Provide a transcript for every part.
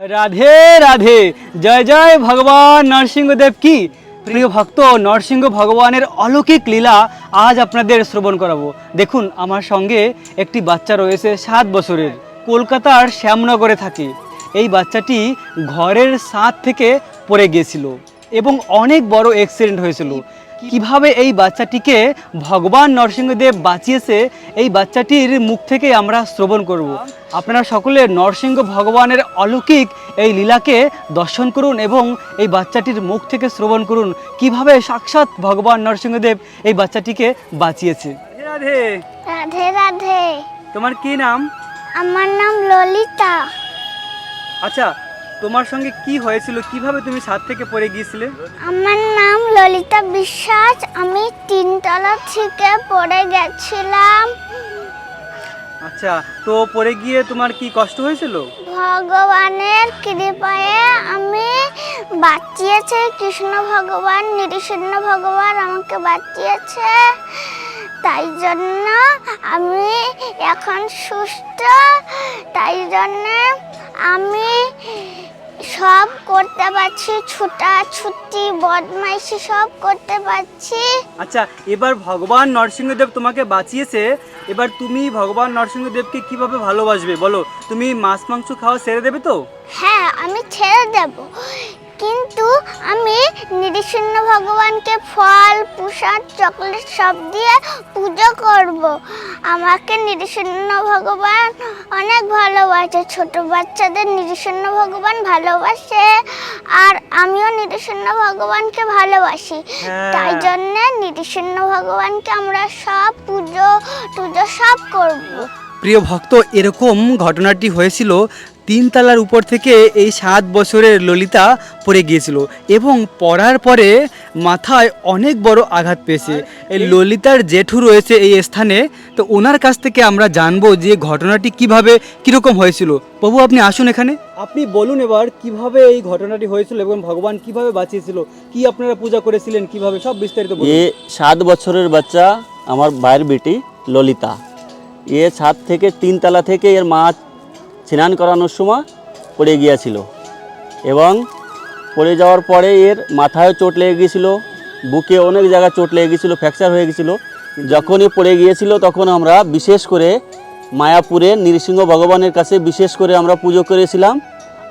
রাধে রাধে। জয় জয় ভগবান নরসিংহদেব কি? প্রিয় ভক্ত, নরসিংহ ভগবানের অলৌকিক লীলা আজ আপনাদের শ্রবণ করাবো। দেখুন, আমার সঙ্গে একটি বাচ্চা রয়েছে, সাত বছরের। কলকাতার শ্যামনগরে থাকে। এই বাচ্চাটি ঘরের ছাদ থেকে পড়ে গিয়েছিল এবং অনেক বড় অ্যাক্সিডেন্ট হয়েছিল। কীভাবে এই বাচ্চাটিকে ভগবান নরসিংহদেব বাঁচিয়েছে এই বাচ্চাটির মুখ থেকে আমরা শ্রবণ করব। আপনারা সকলে নরসিংহ ভগবানের অলৌকিক এই লীলাকে দর্শন করুন এবং এই বাচ্চাটির মুখ থেকে শ্রবণ করুন। কীভাবে সাক্ষাৎ ভগবান নরসিংহদেব এই বাচ্চাটিকে বাঁচিয়েছে? রাধে রাধে। রাধে তোমার কি নাম? আমার নাম ললিতা। আচ্ছা তোমার সঙ্গে কি হয়েছিল? কীভাবে তুমি ছাদ থেকে পড়ে গিয়েছিলে? আমার ললিতা বিশ্বাস আমি তিনতলা থেকে পড়ে গেছিলাম। আচ্ছা তো পড়ে গিয়ে তোমার কি কষ্ট হয়েছিল? ভগবানের কৃপায় আমি বাঁচিয়েছে কৃষ্ণ ভগবান নৃসিংহ ভগবান আমাকে বাঁচিয়েছে। তাই জন্য আমি এখন সুস্থ তাই জন্য আমি সব করতে পারছি ছুটা ছুটি বদমাইশি সব করতে পারছি। আচ্ছা এবার ভগবান নরসিংহদেব তোমাকে বাঁচিয়েছে। এবার তুমি ভগবান নরসিংহদেবকে কীভাবে ভালোবাসবে? বলো তুমি মাছ মাংস খাওয়া ছেড়ে দেবে তো? হ্যাঁ আমি ছেড়ে দেব। কিন্তু আমি নৃসিংহ ভগবানকে ফল প্রসাদ চকলেট সব দিয়ে পুজো করব। আমাকে নৃসিংহ ভগবান অনেক ভালোবাসে। ছোট বাচ্চাদের নৃসিংহ ভগবান ভালোবাসে আর আমিও নৃসিংহ ভগবানকে ভালোবাসি। হ্যাঁ। তাই জন্য নৃসিংহ ভগবানকে আমরা সব পুজো টুজো সব করব। প্রিয় ভক্ত এরকম ঘটনাটি হয়েছিল তিনতলার উপর থেকে এই সাত বছরের ললিতা পড়ে গিয়েছিল এবং পড়ার পরে মাথায় অনেক বড় আঘাত পেয়েছে। এই ললিতার জেঠু রয়েছে এই স্থানে তো ওনার কাছ থেকে আমরা জানব যে ঘটনাটি কীভাবে কীরকম হয়েছিল। প্রভু আপনি আসুন এখানে। আপনি বলুন এবার কীভাবে এই ঘটনাটি হয়েছিল এবং ভগবান কীভাবে বাঁচিয়েছিল কি আপনারা পূজা করেছিলেন কীভাবে সব বিস্তারিত বলুন। ये সাত বছরের বাচ্চা আমার ভাইয়ের বেটি ললিতা। এ ছাদ থেকে তিনতলা থেকে এর মা স্নান করানোর সময় পড়ে গিয়েছিল এবং পড়ে যাওয়ার পরে এর মাথায় চোট লেগে গিয়েছিল, বুকে অনেক জায়গায় চোট লেগে গিয়েছিল, ফ্র্যাকচার হয়ে গিয়েছিল। যখনই পড়ে গিয়েছিল তখন আমরা বিশেষ করে মায়াপুরে নৃসিংহ ভগবানের কাছে বিশেষ করে আমরা পুজো করেছিলাম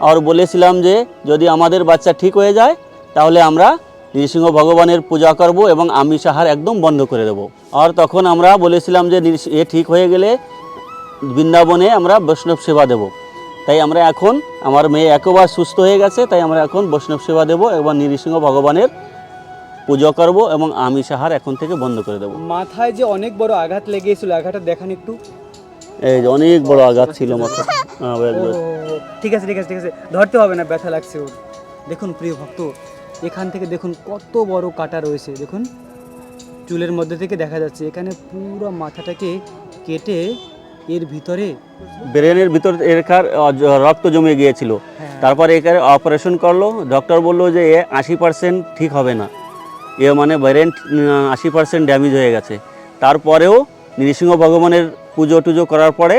আর বলেছিলাম যে যদি আমাদের বাচ্চা ঠিক হয়ে যায় তাহলে আমরা নৃসিংহ ভগবানের পূজা করব এবং আমিষ আহার একদম বন্ধ করে দেব। আর তখন আমরা বলেছিলাম যে এ ঠিক হয়ে গেলে বৃন্দাবনে আমরা বৈষ্ণব সেবা দেব। তাই আমরা এখন আমার মেয়ে একবার সুস্থ হয়ে গেছে তাই আমরা এখন বৈষ্ণব সেবা দেব এবং নৃসিংহ ভগবানের পুজো করব এবং আমিষ আহার এখন থেকে বন্ধ করে দেব। মাথায় যে অনেক বড় আঘাত লেগেছিল আঘাতটা দেখান একটু। এই অনেক বড় আঘাত ছিল মাথা হ্যাঁ। ঠিক আছে ঠিক আছে ঠিক আছে। ধরতে হবে না ব্যথা লাগছে ওর। দেখুন প্রিয় ভক্ত এখান থেকে দেখুন কত বড় কাটা রয়েছে দেখুন। চুলের মধ্যে থেকে দেখা যাচ্ছে এখানে পুরো মাথাটাকে কেটে এর ভিতরে ব্রেনের ভিতর এরকার রক্ত জমে গিয়েছিল। হ্যাঁ, তারপর এখানে অপারেশন করল ডক্টর বলল যে এ আশি পার্সেন্ট ঠিক হবে না। এ মানে ব্রেন আশি পার্সেন্ট ড্যামেজ হয়ে গেছে। তারপরেও নৃসিংহ ভগবানের পুজো টুজো করার পরে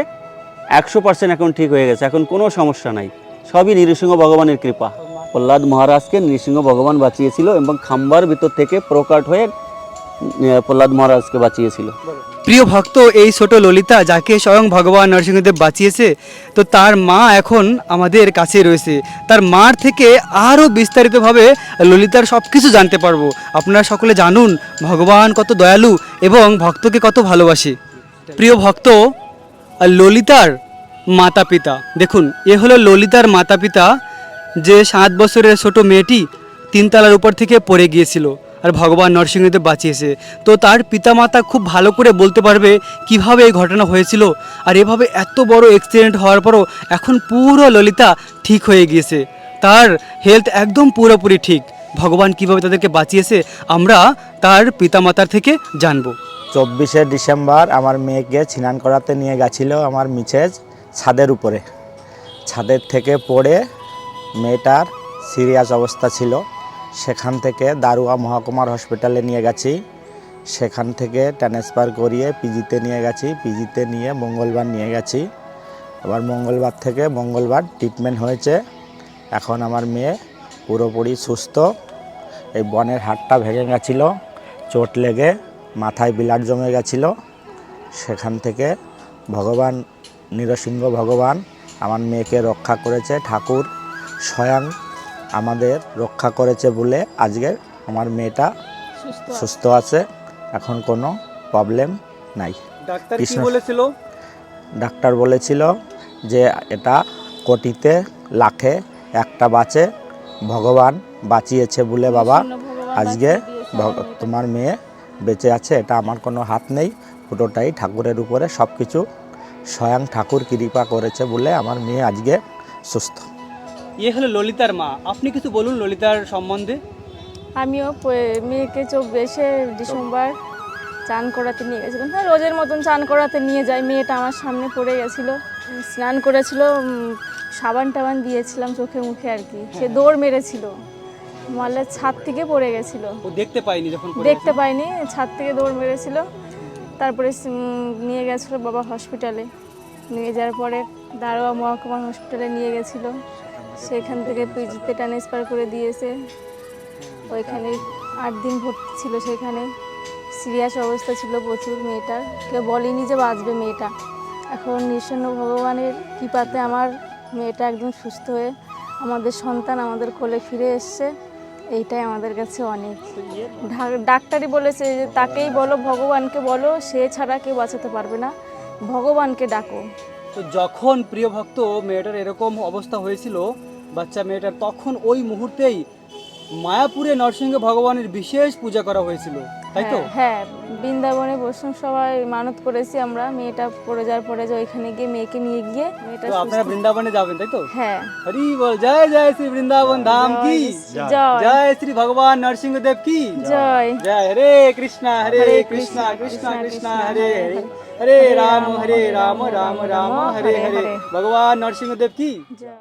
একশো পার্সেন্ট এখন ঠিক হয়ে গেছে এখন কোনো সমস্যা নাই। সবই নৃসিংহ ভগবানের কৃপা। প্রহ্লাদ মহারাজকে নৃসিংহ ভগবান বাঁচিয়েছিল এবং খাম্বার ভিতর থেকে প্রকাট হয়ে প্রহ্লাদ মহারাজকে বাঁচিয়েছিল। প্রিয় ভক্ত, এই ছোট ললিতা যাকে স্বয়ং ভগবান নরসিংহদেব বাঁচিয়েছে, তো তার মা এখন আমাদের কাছে রয়েছে। তার মার থেকে আরও বিস্তারিতভাবে ললিতার সব কিছু জানতে পারব। আপনারা সকলে জানুন, ভগবান কত দয়ালু এবং ভক্তকে কত ভালোবাসে। প্রিয় ভক্ত, ললিতার মাতা পিতা দেখুন, এ হলো ললিতার মাতা পিতা যে সাত বছরের ছোট মেয়েটি তিনতলার উপর থেকে পড়ে গিয়েছিল। আর ভগবান নরসিংহদেব বাঁচিয়েছে। তো তার পিতামাতা খুব ভালো করে বলতে পারবে কীভাবে এই ঘটনা হয়েছিল আর এভাবে এত বড় অ্যাক্সিডেন্ট হওয়ার পরও এখন পুরো ললিতা ঠিক হয়ে গিয়েছে। তার হেলথ একদম পুরোপুরি ঠিক। ভগবান কীভাবে তাদেরকে বাঁচিয়েছে আমরা তার পিতামাতার থেকে জানব। চব্বিশে ডিসেম্বর আমার মেয়েকে স্নান করাতে নিয়ে গেছিল আমার মিছেজ ছাদের উপরে। ছাদের থেকে পড়ে মেয়েটার সিরিয়াস অবস্থা ছিল। সেখান থেকে দারুয়া মহকুমার হসপিটালে নিয়ে গেছি। সেখান থেকে ট্রান্সফার করিয়ে পিজিতে নিয়ে গেছি। পিজিতে নিয়ে মঙ্গলবার নিয়ে গেছি। আবার মঙ্গলবার থেকে মঙ্গলবার ট্রিটমেন্ট হয়েছে। এখন আমার মেয়ে পুরোপুরি সুস্থ। এই বনের হাটটা ভেঙে গেছিল। চোট লেগে মাথায় বিলাট জমে গেছিল। সেখান থেকে ভগবান, নৃসিংহ ভগবান আমার মেয়েকে রক্ষা করেছে ঠাকুর স্বয়ং। আমাদের রক্ষা করেছে বলে আজকে আমার মেয়েটা সুস্থ আছে। এখন কোনো প্রবলেম নাই। ডাক্তার কি বলেছিল? ডাক্তার বলেছিল যে এটা কোটিতে লাখে একটা বাঁচে। ভগবান বাঁচিয়েছে বলে বাবা আজকে ভগ- তোমার মেয়ে বেঁচে আছে এটা আমার কোনো হাত নেই। পুরোটাই ঠাকুরের উপরে সব কিছু স্বয়ং ঠাকুর কৃপা করেছে বলে আমার মেয়ে আজকে সুস্থ। ইয়ে হলো ললিতার মা। আপনি কিছু বলুন ললিতার সম্বন্ধে। আমিও মেয়েকে চোখ বেসে ডিসেম্বর চান করাতে নিয়ে গেছিলাম। হ্যাঁ রোজের মতন চান করাতে নিয়ে যাই। মেয়েটা আমার সামনে পড়ে গেছিল স্নান করেছিল সাবান টাবান দিয়েছিলাম চোখে মুখে আর কি। সে দৌড় মেরেছিল। মালের ছাদ থেকে পড়ে গেছিল। দেখতে পাইনি যখন দেখতে পাইনি ছাদ থেকে দৌড় মেরেছিল। তারপরে নিয়ে গেছিল বাবা হসপিটালে। নিয়ে যাওয়ার পরে দারোয়া মহকুমা হসপিটালে নিয়ে গেছিল। সেখান থেকে পিজিতে ট্রান্সফার করে দিয়েছে। ওইখানে আট দিন ভর্তি ছিল সেখানে। সিরিয়াস অবস্থা ছিল প্রচুর মেয়েটার। কেউ বলেনি যে বাঁচবে মেয়েটা। এখন নিঃসন্ন ভগবানের কৃপাতে আমার মেয়েটা একদম সুস্থ হয়ে আমাদের সন্তান আমাদের কোলে ফিরে এসছে। এইটাই আমাদের কাছে অনেক। ডাক্তারই বলেছে যে তাকেই বলো, ভগবানকে বলো, সে ছাড়া কেউ বাঁচাতে পারবে না। ভগবানকে ডাকো। তো যখন প্রিয় ভক্ত মেয়েটার এরকম অবস্থা হয়েছিল বাচ্চা মেয়েটার তখন ওই মুহূর্তেই মায়াপুরে নরসিংহ ভগবানের বিশেষ পূজা করা হয়েছিল তাই তো? হ্যাঁ, হ্যাঁ বৃন্দাবনে বৈষ্ণব সবাই মানত করেছি আমরা মেয়েটা পড়ে যাওয়ার পরে যে ওইখানে গিয়ে মেয়েকে নিয়ে গিয়ে মেয়েটা তো আপনারা বৃন্দাবনে যাবেন তাই তো? হ্যাঁ। হরি বল জয় জয় শ্রী বৃন্দাবন ধাম কি? জয়। জয়। শ্রী ভগবান নরসিংহ দেব কি? জয়। জয় হরে কৃষ্ণ হরে কৃষ্ণ কৃষ্ণ কৃষ্ণ হরে হরে হরে রাম হরে রাম রাম রাম হরে হরে ভগবান নরসিংহ দেব কি? জয়।